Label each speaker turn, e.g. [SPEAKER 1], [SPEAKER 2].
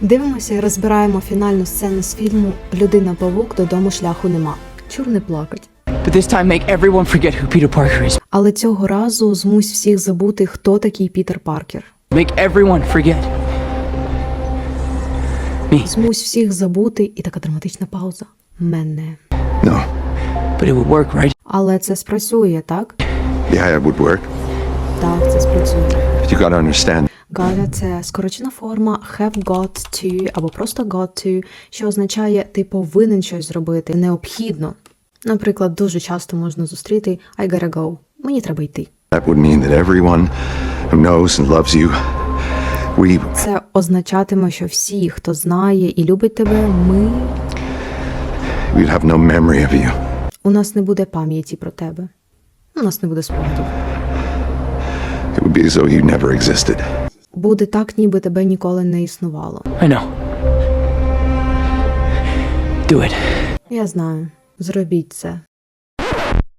[SPEAKER 1] Дивимося і розбираємо фінальну сцену з фільму Людина Павук додому шляху нема. Чур не плакать.
[SPEAKER 2] But this time, make everyone forget who Peter Parker is.
[SPEAKER 1] Але цього разу змусь всіх забути, хто такий Пітер Паркер.
[SPEAKER 2] Make everyone forget.
[SPEAKER 1] Змусь всіх забути, і така драматична пауза. Мене.
[SPEAKER 3] No.
[SPEAKER 2] But it would work, right?
[SPEAKER 1] Але це спрацює, так?
[SPEAKER 3] Yeah, it would work.
[SPEAKER 1] Так, це спрацює.
[SPEAKER 3] But you gotta understand.
[SPEAKER 1] Gotta – це скорочена форма have got to або просто got to, що означає ти повинен щось зробити, необхідно. Наприклад, дуже часто можна зустріти I gotta go. Мені треба йти.
[SPEAKER 3] That would mean that everyone who knows and loves you, we
[SPEAKER 1] Це означатиме, що всі, хто знає і любить тебе, ми
[SPEAKER 3] we'd have no memory of you.
[SPEAKER 1] у нас не буде пам'яті про тебе. У нас не буде спогадів.
[SPEAKER 3] It would be as though you never existed.
[SPEAKER 1] Буде так, ніби тебе ніколи не існувало.
[SPEAKER 2] I know. Do it.
[SPEAKER 1] Я знаю. Зробіть це.